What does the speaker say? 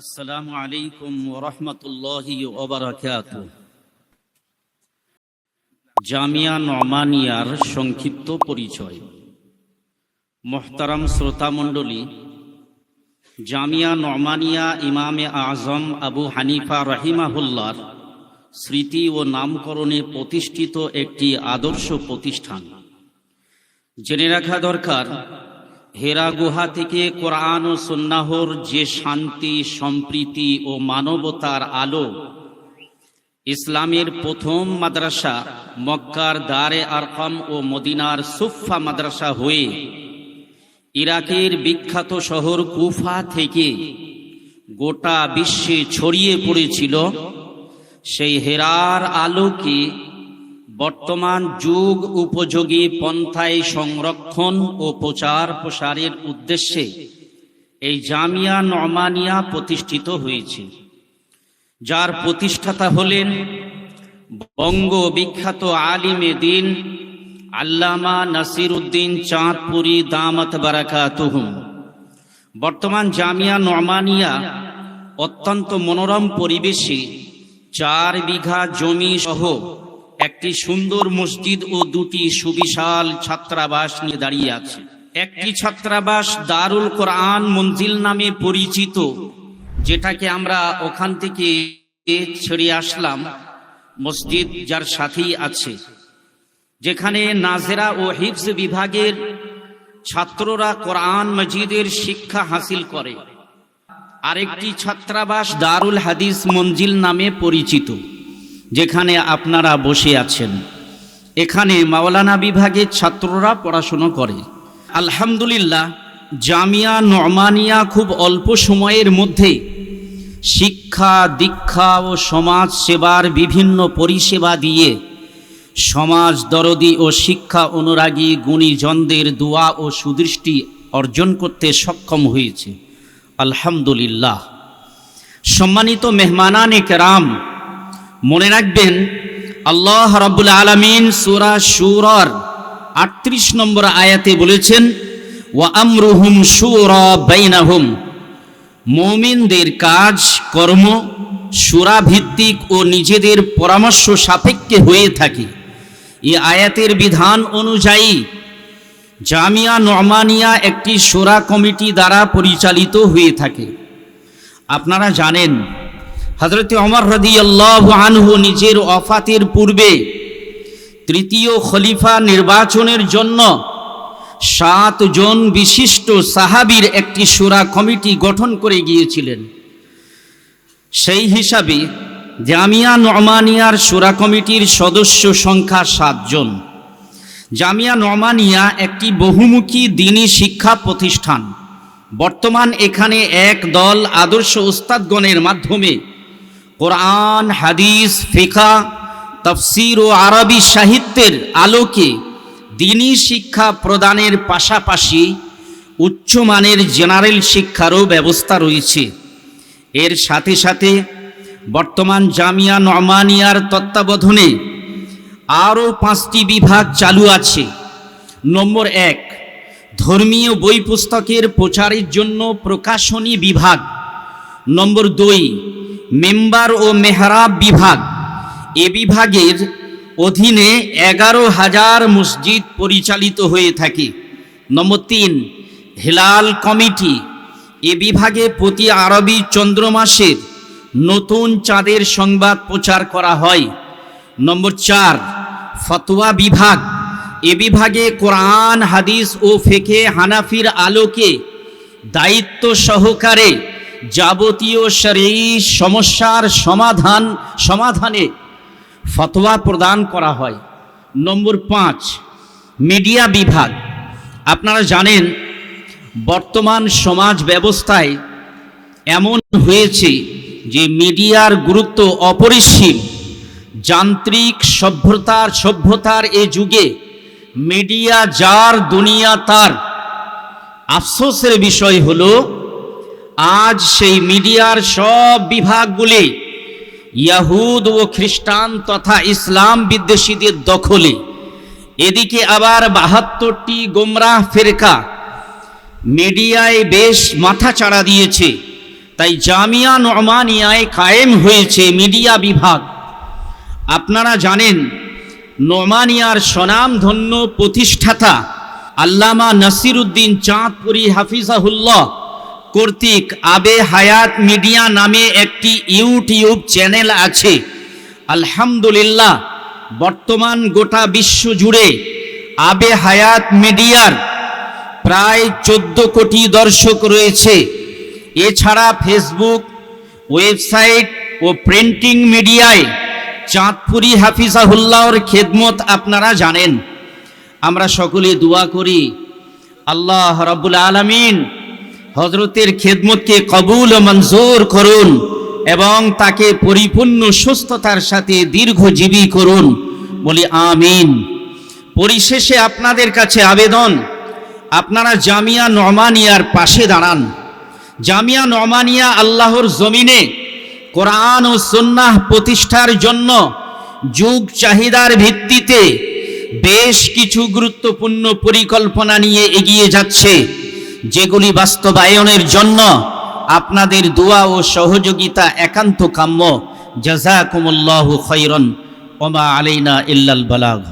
আসসালামু আলাইকুম ওরহমতুল্লাহি ওবরাকাত জামিয়া নমানিয়ার সংক্ষিপ্ত পরিচয়। মোহতারাম শ্রোতামণ্ডলী, জামিয়া নমানিয়া ইমামে আজম আবু হানিফা রহিমাহুল্লার স্মৃতি ও নামকরণে প্রতিষ্ঠিত একটি আদর্শ প্রতিষ্ঠান। জেনে রাখা দরকার হেরা গুহা থেকে কোরআন ও সুন্নাহর যে শান্তি, সম্প্রীতি ও মানবতার আলো, ইসলামের প্রথম মাদ্রাসা মক্কার দারে আরকাম ও মদিনার সুফা মাদ্রাসা হয়ে ইরাকের বিখ্যাত শহর কুফা থেকে গোটা বিশ্বে ছড়িয়ে পড়েছিল, সেই হেরার আলোকে বর্তমান যুগ উপযোগী পন্থায় সংরক্ষণ ও প্রচার প্রসারের উদ্দেশ্যে এই জামিয়া নমানিয়া প্রতিষ্ঠিত হয়েছে। যার প্রতিষ্ঠাতা হলেন বঙ্গ বিখ্যাত আলিমে দিন আল্লামা নাসির উদ্দিন চাঁদপুরি দামত বারাকা বারাকাতুহুম। বর্তমান জামিয়া নমানিয়া অত্যন্ত মনোরম পরিবেশে চার বিঘা জমি সহ একটি সুন্দর মসজিদ ও দুটি সুবিশাল ছাত্রাবাস নিয়ে দাঁড়িয়ে আছে। একটি ছাত্রাবাস দারুল কোরআন মঞ্জিল নামে পরিচিত, যেটাকে আমরা ওখান থেকে ছেড়ে আসলাম, মসজিদ যার সাথেই আছে, যেখানে নাজেরা ও হিফজ বিভাগের ছাত্ররা কোরআন মজিদের শিক্ষা হাসিল করে। আরেকটি ছাত্রাবাস দারুল হাদিস মঞ্জিল নামে পরিচিত। যেখানে আপনারা বসে আছেন। এখানে মাওলানা বিভাগের ছাত্ররা পড়াশুনো করে। আলহামদুলিল্লাহ, জামিয়া নরমানিয়া খুব অল্প সময়ের মধ্যে শিক্ষা, দীক্ষা ও সমাজ সেবার বিভিন্ন পরিষেবা দিয়ে সমাজ দরদি ও শিক্ষা অনুরাগী গুণীজনদের দোয়া ও সুদৃষ্টি অর্জন করতে সক্ষম হয়েছে। আলহামদুলিল্লাহ। সম্মানিত মেহমানানে কেরাম মনে রাখবেন, আল্লাহ রাব্বুল আলামিন সূরা শুরার 38 নম্বর আয়াতে বলেছেন, ওয়া আমরুহুম শুরা বাইনাহুম। মুমিনদের কাজ, কর্ম সুরা ভিত্তিক ও নিজেদের পরামর্শ সাপেক্ষে হয়ে থাকে। এই আয়াতের বিধান অনুযায়ী, জামিয়া নরমানিয়া একটি সোরা কমিটি দ্বারা পরিচালিত হয়ে থাকে। আপনারা জানেন হজরত অমর রদিয়াল্লাহ আনহু নিজের অফাতের পূর্বে তৃতীয় খলিফা নির্বাচনের জন্য সাত জন বিশিষ্ট সাহাবির একটি সুরা কমিটি গঠন করে গিয়েছিলেন। সেই হিসাবে জামিয়া নমানিয়ার সুরা কমিটির সদস্য সংখ্যা সাতজন জামিয়া নমানিয়া একটি বহুমুখী দিনী শিক্ষা প্রতিষ্ঠান। বর্তমান এখানে এক দল আদর্শ ওস্তাদগণের মাধ্যমে কোরআন, হাদিস, ফিকা, তফসির ও আরবি সাহিত্যের আলোকে দিনী শিক্ষা প্রদানের পাশাপাশি উচ্চমানের জেনারেল শিক্ষারও ব্যবস্থা রয়েছে। এর সাথে সাথে বর্তমান জামিয়া নমানিয়ার তত্ত্বাবধানে আরও পাঁচটি বিভাগ চালু আছে। নম্বর এক, ধর্মীয় বই পুস্তকের প্রচারের জন্য প্রকাশনী বিভাগ। নম্বর দুই মেম্বার ও মেহরাব বিভাগ। এ বিভাগের অধীনে এগারো হাজার মসজিদ পরিচালিত হয়ে থাকে। নম্বর তিন, হেলাল কমিটি। এ বিভাগে প্রতি আরবি চন্দ্র মাসের নতুন চাঁদের সংবাদ প্রচার করা হয়। নম্বর চার, ফতোয়া বিভাগ। এ বিভাগে কোরআন, হাদিস ও ফেকে হানাফির আলোকে দায়িত্ব সহকারে যাবতীয় শরীর সমস্যার সমাধান, সমাধানে ফতোয়া প্রদান করা হয়। নম্বর পাঁচ, মিডিয়া বিভাগ। আপনারা জানেন, বর্তমান সমাজ ব্যবস্থায় এমন হয়েছে যে মিডিয়ার গুরুত্ব অপরিসীম। যান্ত্রিক সভ্যতার সভ্যতার এ যুগে মিডিয়া যার, দুনিয়া তার। আফসোসের বিষয় হলো আজ সেই মিডিয়ার সব বিভাগগুলি ইয়াহুদ ও খ্রিস্টান তথা ইসলাম বিদ্বেষীদের দখলে। এদিকে আবার বাহাত্তরটি গোমরাহ ফেরকা মিডিয়ায় বেশ মাথা চাড়া দিয়েছে। তাই জামিয়া নমানিয়ায় কায়েম হয়েছে মিডিয়া বিভাগ। আপনারা জানেন, নোমানিয়ার স্বনামধন্য প্রতিষ্ঠাতা আল্লামা নাসিরুদ্দিন চাঁদপুরি হাফিজাহুল্লাহ কর্তৃক আবে হায়াত মিডিয়া নামে একটি ইউটিউব চ্যানেল আছে। আলহামদুলিল্লাহ, বর্তমান গোটা বিশ্ব জুড়ে আবে হায়াত মিডিয়ার প্রায় চোদ্দ কোটি দর্শক রয়েছে। এছাড়া ফেসবুক, ওয়েবসাইট ও প্রিন্টিং মিডিয়ায় চাঁদপুরি হাফিজাহুল্লাহর খেদমত আপনারা জানেন। আমরা সকলে দোয়া করি, আল্লাহ রাব্বুল আলামিন হজরতের খেদমতকে কবুল ও মঞ্জুর করুন এবং তাকে পরিপূর্ণ সুস্থতার সাথে দীর্ঘজীবী করুন। বলি আমিন। পরিশেষে আপনাদের কাছে আবেদন, আপনারা জামিয়া নমানিয়ার পাশে দাঁড়ান। জামিয়া নমানিয়া আল্লাহর জমিনে কোরআন ও সুন্নাহ প্রতিষ্ঠার জন্য যুগ চাহিদার ভিত্তিতে বেশ কিছু গুরুত্বপূর্ণ পরিকল্পনা নিয়ে এগিয়ে যাচ্ছে। যেগুলি বাস্তবায়নের জন্য আপনাদের দোয়া ও সহযোগিতা একান্ত কাম্য। জাজাকুমুল্লাহু খৈরন ওমা আলাইনা ইল্লাল বালাগ।